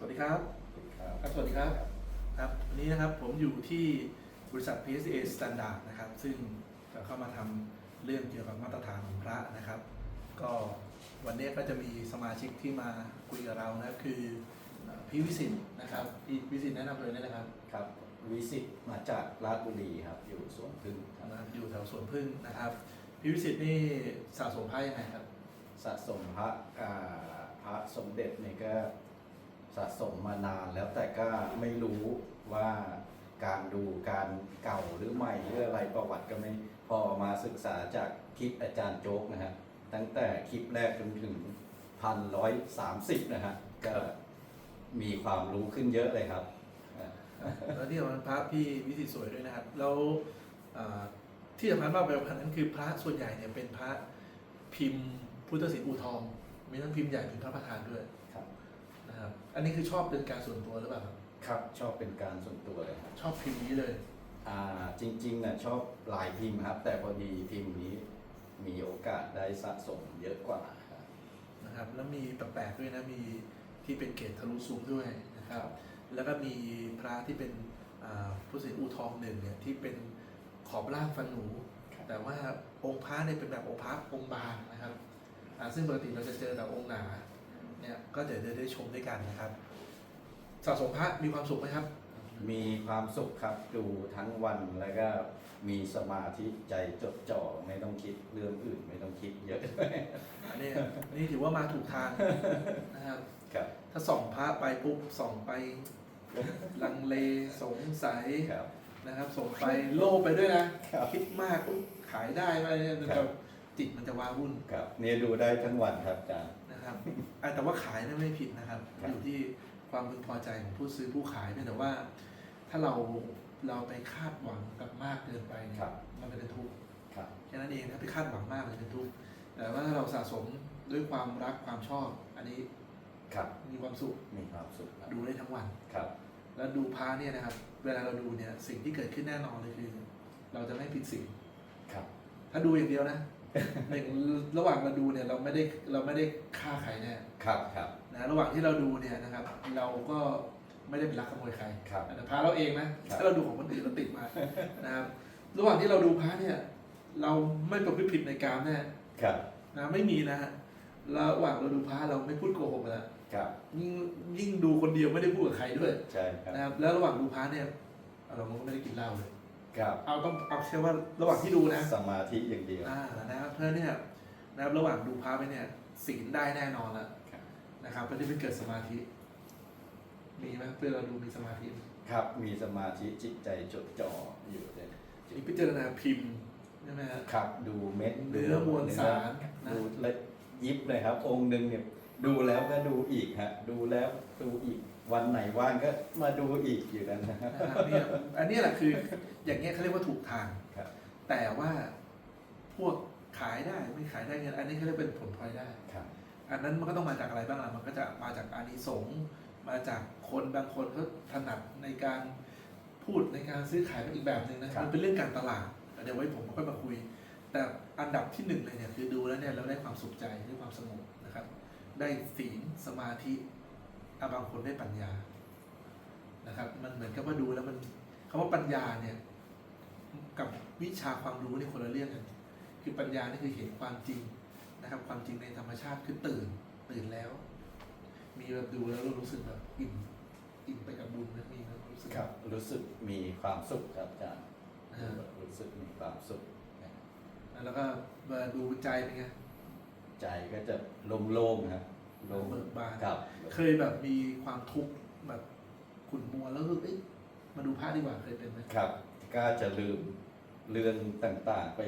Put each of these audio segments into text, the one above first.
สวัสดีครับครับ ครับ สวัสดีครับ ครับวันนี้นะครับผมอยู่ที่บริษัท PSA Standard นะครับ ซึ่งจะเข้ามาทำเรื่องเกี่ยวกับมาตรฐานของพระนะครับ ก็วันนี้ก็จะมีสมาชิกที่มาคุยกับเรานะครับคือเอ่อพี่วิสิตนะครับ พี่วิสิตแนะนำเลยได้เลยครับ ครับ วิสิตมาจากราชบุรีครับ อยู่สวนพึ่งครับนะครับอยู่แถวสวนพึ่งนะครับ พี่วิสิตนี่สะสมพระยังไงครับ สะสมพระอ่าพระสมเด็จเนี่ยก็ สะสมมานานแล้วแต่ก็ไม่รู้ว่าการดูการเก่าหรือใหม่หรืออะไรประวัติก็ไม่พอมาศึกษาจากคลิปอาจารย์โจ๊กนะฮะตั้งแต่คลิปแรกจนถึงพันร้อยสามสิบนะฮะก็มีความรู้ขึ้นเยอะเลยครับ แล้วที่สำคัญพระพี่วิสิตสวยด้วยนะครับ แล้วที่สำคัญมากไปกว่านั้นคือพระส่วนใหญ่เนี่ยเป็นพระพิมพ์พุทธศิลป์อูทอง มีทั้งพิมพ์ใหญ่พิมพ์พระประธานด้วย ครับนะครับ อันนี้คือชอบเป็นการส่วนตัวหรือเปล่าครับครับชอบเป็นการส่วนตัวเลยครับชอบพิมพ์นี้เลยอ่าจริงๆน่ะชอบลายพิมพ์ครับ แต่พอดีพิมพ์นี้มีโอกาสได้สะสมเยอะกว่าครับนะครับ แล้วมีแปลกๆด้วยนะมีที่เป็นเกตทะลุซูมด้วยนะครับ แล้วก็มีพระที่เป็นอ่าพุทธศิลป์อูทองหนึ่งเนี่ยที่เป็นขอบล่างฟันหนูครับแต่ว่าองค์พระเนี่ยเป็นแบบองค์พระองค์บางนะครับอ่าซึ่งปกติเราจะเจอแต่องค์หนา เนี่ยก็เดี๋ยวจะได้ชมด้วยกันนะครับสะสมพระมีความสุขไหมครับ มีความสุขครับดูทั้งวันแล้วก็มีสมาธิใจจดจ่อไม่ต้องคิดเรื่องอื่นไม่ต้องคิดเยอะอันนี้อันนี้ถือว่ามาถูกทางนะครับครับ ถ้าส่องพระไปปุ๊บส่องไปลังเลสงสัยครับนะครับ ส่งไปโลภไปด้วยนะครับ คิดมากอุ๊ยขายได้ไหมเนี่ยมันครัจะบจิตมันจะว้าวุ่น ครับเนี่ยดูได้ทั้งวันครับอาจารย์ นะครับอะแต่ว่าขายนั่นไม่ผิดนะครับครับ อยู่ที่ความพึงพอใจของผู้ซื้อผู้ขายเพียงแต่ว่า ถ้าเราเราไปคาดหวังกับมากเกินไปเนี่ยครับมันจะเป็นทุกข์ครับแค่นั้นเองถ้าไปคาดหวังมากมันจะเป็นทุกข์แต่ว่าถ้าเราสะสมด้วยความรักความชอบ อันนี้ครับมีความสุขมีความสุขครับดูได้ทั้งวันครับ แล้วดูพาเนี่ยนะครับ เวลาเราดูเนี่ยสิ่งที่เกิดขึ้นแน่นอนเลยคือ เราจะไม่ผิดศีลครับ ถ้าดูอย่างเดียวนะ หนึ่งระหว่างเราดูเนี่ยเราไม่ได้เราไม่ได้ฆ่าใครแน่ครับครับนะระหว่างที่เราดูเนี่ยนะครับ เราก็ไม่ได้เป็นลักขโมยใครครับแต่พระเราเองนะครับถ้าเราดูของคนอื่นเราติดมานะครับระหว่างที่เราดูพระเนี่ย เราไม่ประพฤติผิดในกามแน่ครับนะไม่มีนะฮะระหว่างเราดูพระเราไม่พูดโกหกแล้วครับยิ่งยิ่งดูคนเดียวไม่ได้พูดกับใครด้วยใช่ครับนะครับแล้วระหว่างดูพระเนี่ยเราก็ไม่ได้กินเหล้าเลย ครับเอาต้องเอาแค่ว่าระหว่างที่ดูนะสมาธิอย่างเดียวอ่านะครับเพราะเนี่ยนะครับระหว่างดูพระไปเนี่ยศีลได้แน่นอนแล้วครับนะครับเพื่อที่ไปเกิดสมาธิ มีไหมเพื่อเราดูมีสมาธิไหมครับ มีสมาธิจิตใจจดจ่ออยู่เลยมีพิจารณาพิมพ์ใช่ไหมฮะครับ ดูเม็ดเนื้อมวลสารนะดูละยิบเลยครับ องค์หนึ่งเนี่ยดูแล้วก็ดูอีกฮะดูแล้วดูอีก วันไหนว่างก็มาดูอีกอยู่นั้นนะฮะนะครับเนี่ยอันเนี้ยแหละคืออย่างเงี้ยเขาเรียกว่าถูกทาง ครับ แต่ว่าพวกขายได้ไม่ขายได้เงินอันนี้เขาเรียกเป็นผลพลอยได้ ครับ อันนั้นมันก็ต้องมาจากอะไรบ้างล่ะมันก็จะมาจากอานิสงส์มาจากคนบางคนเขาถนัดในการพูดในการซื้อขายเป็นอีกแบบหนึ่งนะมันเป็นเรื่องการตลาดเดี๋ยวไว้ผมก็ค่อยมาคุย แต่อันดับที่หนึ่งเลยเนี่ยคือดูแล้วเนี่ยเราได้ความสุขใจได้ความสงบนะครับ ได้ศีลสมาธิ อะบางคนได้ปัญญานะครับ มันเหมือนกับว่าดูแล้วมันคำว่าปัญญาเนี่ย กับวิชาความรู้นี่คนละเรื่องกันคือปัญญานี่คือเห็นความจริงนะครับ ความจริงในธรรมชาติคือตื่น ตื่นแล้ว มีแบบดูแล้วรู้สึกแบบอิ่มอิ่มไปกับบุญนะมีความรู้สึกครับรู้สึกมีความสุขครับอาจารย์อ่ารู้สึกมีความสุขนะแล้วก็มาดูใจเป็นไงใจก็จะโล่งๆครับโล่ง เบิกบานครับเคยแบบมีความทุกข์แบบขุ่นมัวแล้วรู้สึกเอ๊ะมาดูพระดีกว่าเคยเป็นไหมครับ ก็จะลืมเรื่องต่างๆไป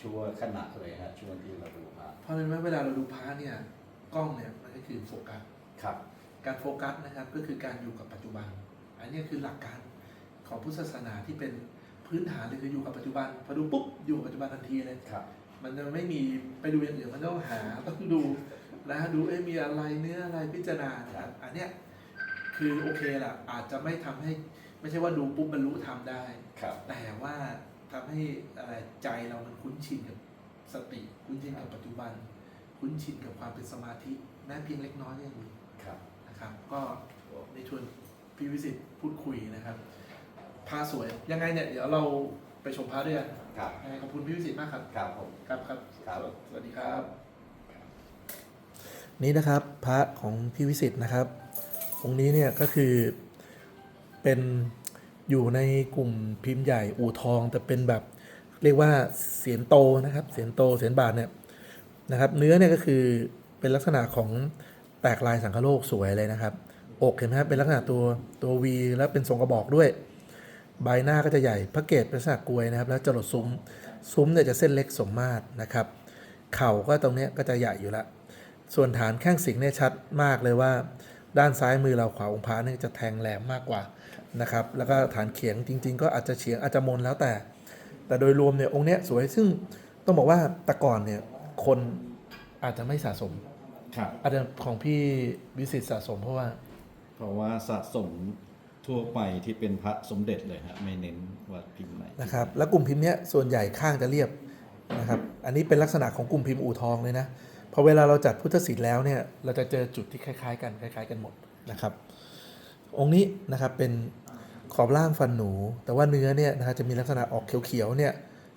ชั่วขณะเลยฮะช่วงที่เราดูมาเพราะฉะนั้นเวลาเราดูพระเนี่ยกล้องเนี่ยมันก็คือโฟกัสครับ การโฟกัสนะครับก็คือการอยู่กับปัจจุบัน อันนี้คือหลักการของพุทธศาสนาที่เป็นพื้นฐานเลยคืออยู่กับปัจจุบันพอดูปุ๊บอยู่กับปัจจุบันทันทีเลยครับ มันจะไม่มีไปดูอย่างอื่นมันต้องหาต้องดู นะดูเอ้ยมีอะไรเนื้ออะไรพิจารณานะครับอันเนี้ยคือโอเคล่ะ อาจจะไม่ทำให้ไม่ใช่ว่าดูปุ๊บบรรลุธรรมได้ครับแต่ว่าทำให้อะไรใจเรามันคุ้นชินกับสติ คุ้นชินกับปัจจุบัน คุ้นชินกับความเป็นสมาธิแม้เพียงเล็กน้อยก็ยังดีครับนะครับก็ก็ในชวนพี่วิสิตพูดคุยนะครับพระสวยยังไงเนี่ยเดี๋ยวเราไปชมพระด้วยกันครับยังไงขอบคุณพี่วิสิตมากครับ ครับผมครับครับครับสวัสดีครับ นี่นะครับพระของพี่วิสิตนะครับองค์นี้เนี่ยก็คือเป็นอยู่ในกลุ่มพิมพ์ใหญ่อู่ทอง แต่เป็นแบบเรียกว่าเสียนโตนะครับเสียนโตเสียนบาทเนี่ยนะครับ เนื้อเนี่ยก็คือเป็นลักษณะของแตกลายสังคโลกสวยเลยนะครับ อกเห็นไหมครับเป็นลักษณะตัวตัววีแล้วเป็นทรงกระบอกด้วย ใบหน้าก็จะใหญ่พระเกศเป็นลักษณะกลวยนะครับ แล้วจรดซุ้มซุ้มเนี่ยจะเส้นเล็กสมมาตรนะครับ เข่าก็ตรงเนี้ยก็จะใหญ่อยู่ละ ส่วนฐานแข้งสิงเนี่ยชัดมากเลยว่า ด้านซ้ายมือเราขวาองค์พระเนี่ยจะแทงแหลมมากกว่านะครับ แล้วก็ฐานเขียงจริง ๆ ก็อาจจะเฉียงอาจจะมนแล้วแต่ แต่โดยรวมเนี่ยองค์เนี้ยสวยซึ่งต้องบอกว่าแต่ก่อนเนี่ยคนอาจจะไม่สะสมครับอาจจะของพี่วิสิตสะสมเพราะว่า เพราะว่าสะสมทั่วไปที่เป็นพระสมเด็จเลยฮะไม่เน้นว่าพิมพ์ไหนนะครับแล้วกลุ่มพิมพ์เนี้ยส่วนใหญ่ข้างจะเรียบนะครับอันนี้เป็นลักษณะของกลุ่มพิมพ์อู่ทองเลยนะ พอเวลาเราจัดพุทธศิลป์แล้วเนี่ยเราจะเจอจุดที่คล้ายๆ กันคล้าย ๆ กันหมดนะครับ องค์นี้นะครับเป็นขอบล่างฟันหนู แต่ว่าเนื้อเนี่ยนะครับจะมีลักษณะออกเขียวๆเนี่ย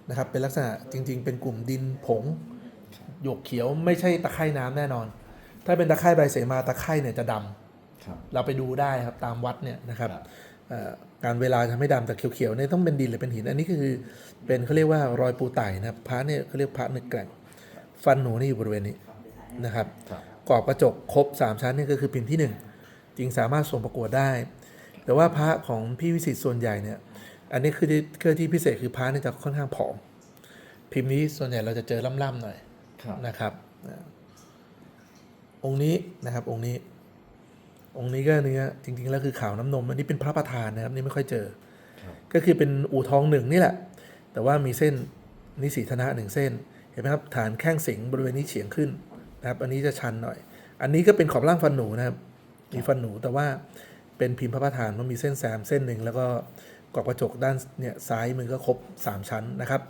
นะครับเป็นลักษณะจริง ๆ เป็นกลุ่มดินผงหยกเขียวไม่ใช่ตะไคร่น้ำแน่นอน ถ้าเป็นตะไคร่ใบเสมาตะไคร่เนี่ยจะดำครับเราไปดูได้ครับตามวัดเนี่ยนะครับครับเอ่อการเวลาทำให้ดำแต่เขียวๆเนี่ยต้องเป็นดินหรือเป็นหิน อันนี้ก็คือเป็นเขาเรียกว่ารอยปูไต่นะครับพระเนี่ยเขาเรียกพระนึกแกร่งฟันหนูนี่อยู่บริเวณนี้ นะครับครับกรอบกระจกครบ 3 ชั้นนี่ก็คือพิมพ์ที่ 1จริงสามารถส่งประกวดได้ แต่ว่าพระของพี่วิสิตส่วนใหญ่เนี่ยอันนี้คือที่คือที่พิเศษคือพระเนี่ยจะค่อนข้างผอม พิมพ์นี้ส่วนใหญ่เราจะเจอล่ำๆหน่อยครับนะครับอ่าองค์นี้นะครับองค์นี้ องค์นี้ก็เนื้อจริง ๆ แล้วคือขาวน้ำนม อันนี้เป็นพระประธานนะครับนี่ไม่ค่อยเจอครับก็คือเป็นอู่ทองหนึ่งนี่แหละ แต่ว่ามีเส้นนิสีธนะหนึ่งเส้น เห็นไหมครับฐานแข้งสิงบริเวณนี้เฉียงขึ้น นะครับ อันนี้จะชันหน่อย อันนี้ก็เป็นขอบล่างฟันหนูนะครับ มีฟันหนูแต่ว่าเป็นพิมพ์พระประธานมันมีเส้นแซมเส้นหนึ่งแล้วก็กรอบกระจกด้านเนี่ยซ้ายมือก็ครบ 3 ชั้นนะครับ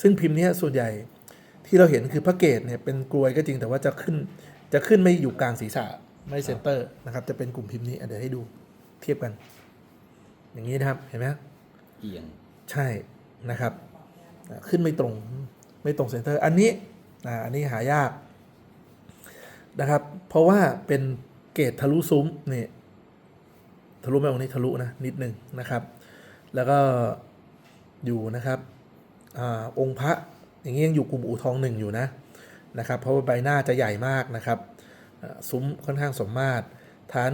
ซึ่งพิมพ์เนี้ยส่วนใหญ่ที่เราเห็นคือพระเกตเนี่ยเป็นกลวยก็จริงแต่ว่าจะขึ้นจะขึ้นไม่อยู่กลางศีรษะไม่เซนเตอร์นะครับ จะเป็นกลุ่มพิมพ์นี้อะเดี๋ยวให้ดูเทียบกัน อย่างนี้นะครับเห็นไหมเอียงใช่นะครับอะขึ้นไม่ตรงไม่ตรงเซนเตอร์ อันนี้อ่าอันนี้หายาก นะครับ เพราะว่าเป็นเกตทะลุซุ้มนี่ทะลุไมองค์นี้ทะลุนะนิดหนึ่งนะครับ แล้วก็อยู่นะครับอองค์พระอย่างนี้ยังอยู่กลุ่มอู่ทองหนึ่งอยู่นะนะครับ เพราะว่าใบหน้าจะใหญ่มากนะครับซุ้มค่อนข้างสมมาตร ฐาน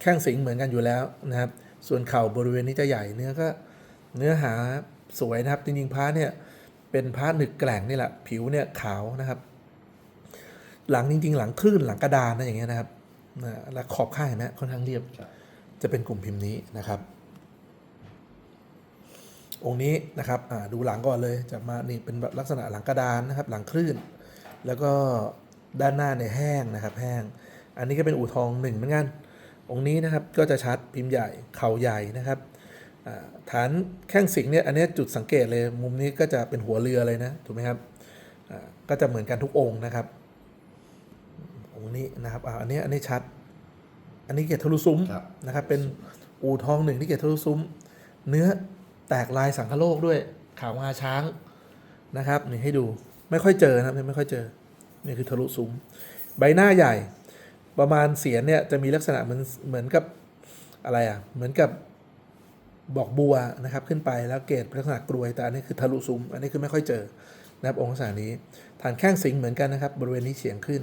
แข้งสิงเหมือนกันอยู่แล้วนะครับ ส่วนเข่าบริเวณนี้จะใหญ่เนื้อก็เนื้อหาสวยนะครับจริงๆพระเนี่ยเป็นพระหนึกแกล่งนี่แหละผิวเนี่ยขาวนะครับ หลังจริง ๆ หลังคลื่นหลังกระดานนะอย่างเงี้ยนะครับนะแล้วขอบข้างเห็นไหมค่อนข้างเรียบครับจะเป็นกลุ่มพิมพ์นี้นะครับ องค์นี้นะครับอ่าดูหลังก่อนเลยจะมานี่เป็นแบบลักษณะหลังกระดานนะครับ หลังคลื่น แล้วก็ด้านหน้าเนี่ยแห้งนะครับ แห้ง อันนี้ก็เป็นอู่ทองหนึ่งเหมือนกันองค์นี้นะครับก็จะชัดพิมพ์ใหญ่เข่าใหญ่นะครับอ่าฐานแข้งสิงเนี่ยอันเนี้ยจุดสังเกตเลยมุมนี้ก็จะเป็นหัวเรือเลยนะถูกไหมครับอ่าก็จะเหมือนกันทุกองค์นะครับองค์ นี้นะครับอ่าอันนี้อันนี้ชัด อันนี้เกตทะลุซุ้มครับนะครับ เป็นอู่ทองหนึ่งที่เกตทะลุซุ้ม เนื้อแตกลายสังคโลกด้วยขาวงาช้างนะครับนี่ให้ดูไม่ค่อยเจอนะครับไม่ค่อยเจอนี่คือทะลุซุ้มใบหน้าใหญ่ ประมาณเสียนเนี่ยจะมีลักษณะเหมือนเหมือนกับอะไรอะเหมือนกับบอกบัวนะครับขึ้นไปแล้วเกตเป็นลักษณะกรวยแต่อันนี้คือทะลุซุ้มอันนี้คือไม่ค่อยเจอนะครับองค์ลักษณะนี้ฐานแข้งสิงเหมือนกันนะครับ บริเวณนี้เฉียงขึ้น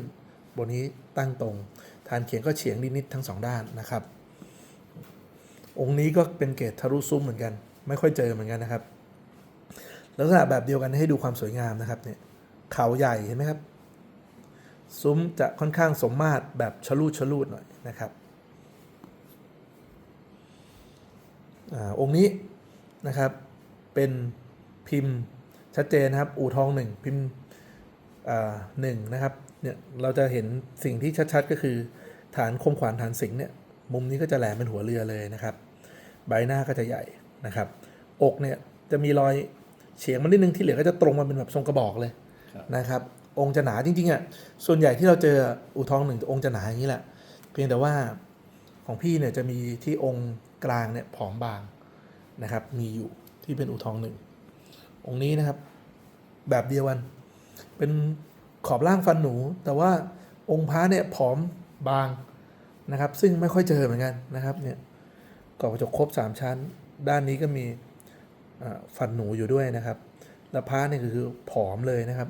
บนนี้ตั้งตรง ฐานเขียงก็เฉียงนิดๆทั้งสองด้านนะครับ องค์นี้ก็เป็นเกตทะลุซุ้มเหมือนกัน ไม่ค่อยเจอเหมือนกันนะครับ ลักษณะแบบเดียวกันให้ดูความสวยงามนะครับเนี่ยเขาใหญ่เห็นไหมครับ ซุ้มจะค่อนข้างสมมาตรแบบชะลูดชะลูดหน่อยนะครับอองค์นี้นะครับเป็นพิมพ์ชัดเจนนะครับ อู่ทองหนึ่งพิมพ์ หนึ่งนะครับเนี่ยเราจะเห็นสิ่งที่ชัดๆ ก็คือ ฐานคมขวานฐานสิงห์เนี่ยมุมนี้ก็จะแหลมเป็นหัวเรือเลยนะครับ ใบหน้าก็จะใหญ่นะครับ อกเนี่ยจะมีรอยเฉียงมานิดนึงที่เหลือก็จะตรงมาเป็นแบบทรงกระบอกเลยครับนะครับ องค์จะหนาจริงๆอะส่วนใหญ่ที่เราเจออู่ทองหนึ่งองค์จะหนาอย่างนี้แหละ เพียงแต่ว่าของพี่เนี่ยจะมีที่องค์กลางเนี่ยผอมบางนะครับ มีอยู่ที่เป็นอูทองหนึ่งองค์นี้นะครับ แบบเดียวกัน เป็นขอบล่างฟันหนู แต่ว่าองค์พระเนี่ยผอมบางนะครับ ซึ่งไม่ค่อยเจอเหมือนกันนะครับเนี่ยกรอบกระจกครบสามชั้น ด้านนี้ก็มีฟันหนูอยู่ด้วยนะครับ แล้วพระเนี่ยคือผอมเลยนะครับ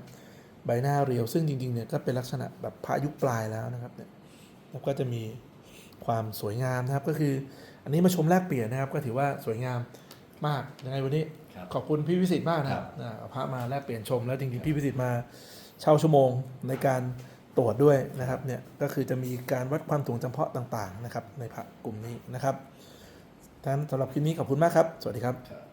ใบหน้าเรียว ซึ่งจริงๆเนี่ยก็เป็นลักษณะแบบพระยุคปลายแล้วนะครับเนี่ยแล้วก็จะมีความสวยงามนะครับก็คือ อันนี้มาชมแลกเปลี่ยนนะครับ ก็ถือว่าสวยงามมากยังไงวันนี้ ขอบคุณพี่วิสิตมากนะครับอ่าเอาพระมาแลกเปลี่ยนชมแล้วจริงๆพี่วิสิตมาเช่าชั่วโมงในการตรวจด้วยนะครับเนี่ยก็คือจะมีการวัดความสูงจำเพาะต่างๆนะครับในพระกลุ่มนี้นะครับดังนั้นสำหรับคลิปนี้ขอบคุณมากครับ สวัสดีครับครับ